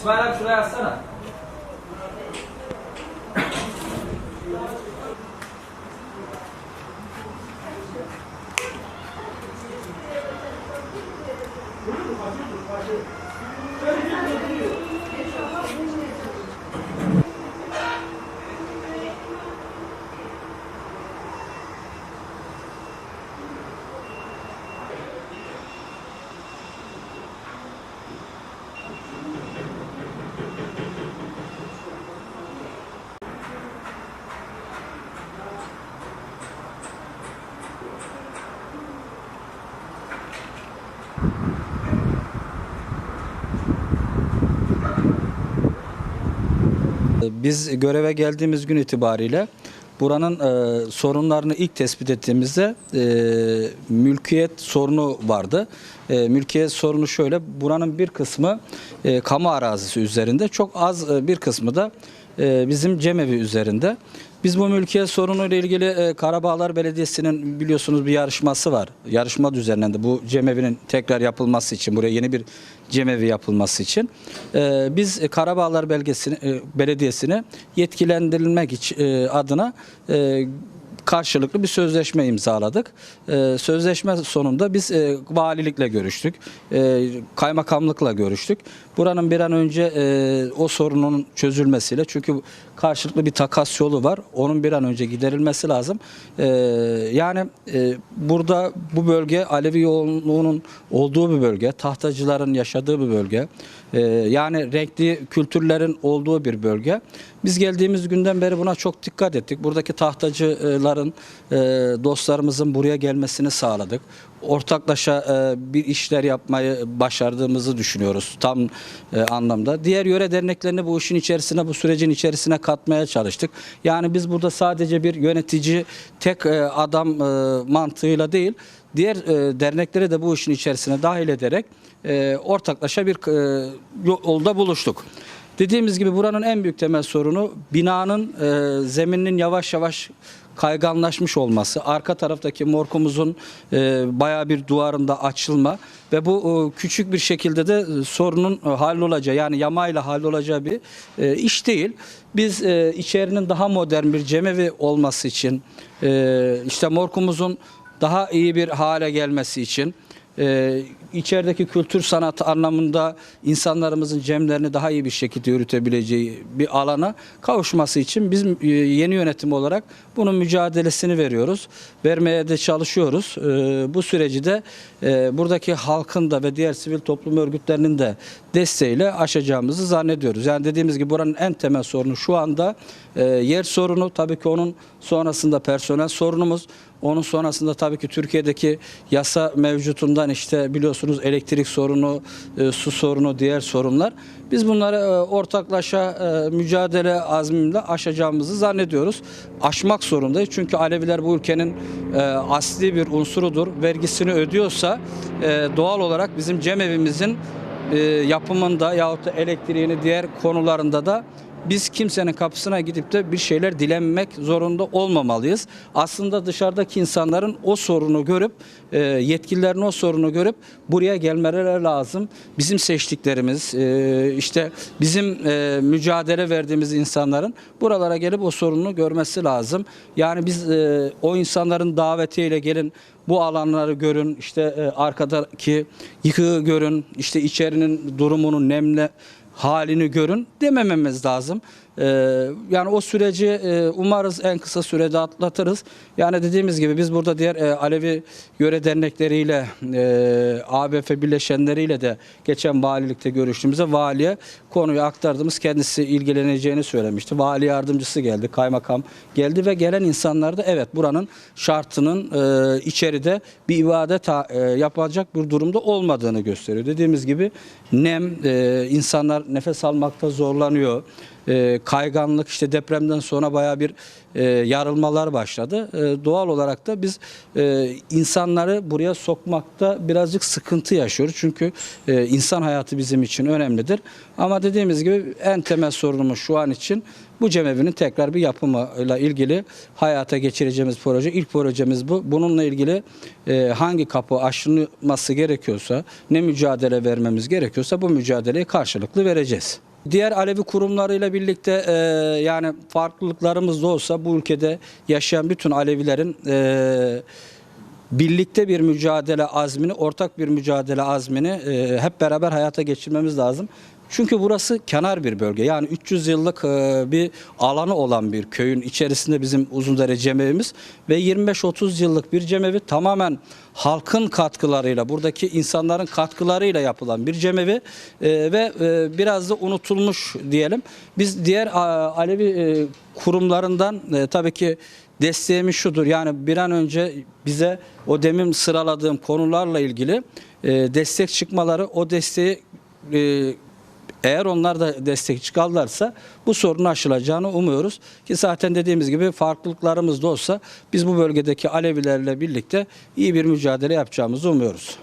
İsmail abi şuraya yazsana. Biz göreve geldiğimiz gün itibariyle buranın e, sorunlarını ilk tespit ettiğimizde e, mülkiyet sorunu vardı. E, mülkiyet sorunu şöyle, buranın bir kısmı e, kamu arazisi üzerinde, çok az e, bir kısmı da e, bizim cemevi üzerinde. Biz bu mülkiyet sorunuyla ilgili e, Karabağlar Belediyesi'nin biliyorsunuz bir yarışması var. Yarışma düzenlendi bu cemevinin tekrar yapılması için, buraya yeni bir cemevi yapılması için. E, biz Karabağlar Belgesi'ni, e, Belediyesi'ne yetkilendirilmek e, adına e, karşılıklı bir sözleşme imzaladık. Ee, sözleşme sonunda biz e, valilikle görüştük, e, kaymakamlıkla görüştük. Buranın bir an önce e, o sorunun çözülmesiyle çünkü karşılıklı bir takas yolu var. Onun bir an önce giderilmesi lazım. E, yani e, burada bu bölge Alevi yoğunluğunun olduğu bir bölge, tahtacıların yaşadığı bir bölge. E, yani renkli kültürlerin olduğu bir bölge. Biz geldiğimiz günden beri buna çok dikkat ettik. Buradaki tahtacıların, e, dostlarımızın buraya gelmesini sağladık. Ortaklaşa e, bir işler yapmayı başardığımızı düşünüyoruz tam e, anlamda. Diğer yöre derneklerini bu işin içerisine, bu sürecin içerisine katmaya çalıştık. Yani biz burada sadece bir yönetici, tek e, adam e, mantığıyla değil, diğer e, dernekleri de bu işin içerisine dahil ederek e, ortaklaşa bir e, yolda buluştuk. Dediğimiz gibi buranın en büyük temel sorunu binanın e, zemininin yavaş yavaş kayganlaşmış olması, arka taraftaki morkumuzun e, bayağı bir duvarında açılma ve bu e, küçük bir şekilde de e, sorunun e, hallolacağı yani yamayla hallolacağı bir e, iş değil. Biz e, içerinin daha modern bir cemevi olması için e, işte morkumuzun daha iyi bir hale gelmesi için e, içerideki kültür sanat anlamında insanlarımızın cemlerini daha iyi bir şekilde yürütebileceği bir alana kavuşması için biz e, yeni yönetim olarak bunun mücadelesini veriyoruz. Vermeye de çalışıyoruz. E, bu süreci de e, buradaki halkın da ve diğer sivil toplum örgütlerinin de desteğiyle aşacağımızı zannediyoruz. Yani dediğimiz gibi buranın en temel sorunu şu anda e, yer sorunu. Tabii ki onun sonrasında personel sorunumuz. Onun sonrasında tabii ki Türkiye'deki yasa mevcutundan işte biliyorsunuz elektrik sorunu, e, su sorunu, diğer sorunlar. Biz bunları e, ortaklaşa e, mücadele azminde aşacağımızı zannediyoruz. Aşmak zorundayız. Çünkü Aleviler bu ülkenin asli bir unsurudur. Vergisini ödüyorsa doğal olarak bizim cemevimizin e, yapımında yahut da elektriğini diğer konularında da biz kimsenin kapısına gidip de bir şeyler dilenmek zorunda olmamalıyız. Aslında dışarıdaki insanların o sorunu görüp e, yetkililerin o sorunu görüp buraya gelmeleri lazım. Bizim seçtiklerimiz e, işte bizim e, mücadele verdiğimiz insanların buralara gelip o sorunu görmesi lazım. Yani biz o insanların davetiyle gelin bu alanları görün, işte arkadaki yıkığı görün, işte içerinin durumunu nemle halini görün demememiz lazım. Ee, yani o süreci e, umarız en kısa sürede atlatırız. Yani dediğimiz gibi biz burada diğer e, Alevi yöre dernekleriyle, e, ABF bileşenleriyle de geçen valilikte görüştüğümüzde valiye konuyu aktardığımız kendisi ilgileneceğini söylemişti. Vali yardımcısı geldi, kaymakam geldi ve gelen insanlar da evet buranın şartının içeride bir ibadet e, yapacak bir durumda olmadığını gösteriyor. Dediğimiz gibi nem, insanlar nefes almakta zorlanıyor. Kayganlık işte depremden sonra baya bir e, yarılmalar başladı. E, doğal olarak da biz e, insanları buraya sokmakta birazcık sıkıntı yaşıyoruz. Çünkü e, insan hayatı bizim için önemlidir. Ama dediğimiz gibi en temel sorunumuz şu an için bu cemevinin tekrar bir yapımıyla ilgili hayata geçireceğimiz proje. İlk projemiz bu. Bununla ilgili e, hangi kapı aşılması gerekiyorsa, ne mücadele vermemiz gerekiyorsa bu mücadeleyi karşılıklı vereceğiz. Diğer Alevi kurumlarıyla birlikte e, yani farklılıklarımız da olsa bu ülkede yaşayan bütün Alevilerin e, birlikte bir mücadele azmini, ortak bir mücadele azmini e, hep beraber hayata geçirmemiz lazım. Çünkü burası kenar bir bölge. Yani 300 yıllık e, bir alanı olan bir köyün içerisinde bizim Uzundere cemevimiz ve 25-30 yıllık bir cemevi tamamen halkın katkılarıyla, buradaki insanların katkılarıyla yapılan bir cemevi e, ve e, biraz da unutulmuş diyelim. Biz diğer Alevi kurumlarından tabii ki desteğimiz şudur. Yani bir an önce bize o demin sıraladığım konularla ilgili destek çıkmaları o desteği eğer onlar da destek çıkarlarsa bu sorunun aşılacağını umuyoruz. Ki zaten dediğimiz gibi farklılıklarımız da olsa biz bu bölgedeki Alevilerle birlikte iyi bir mücadele yapacağımızı umuyoruz.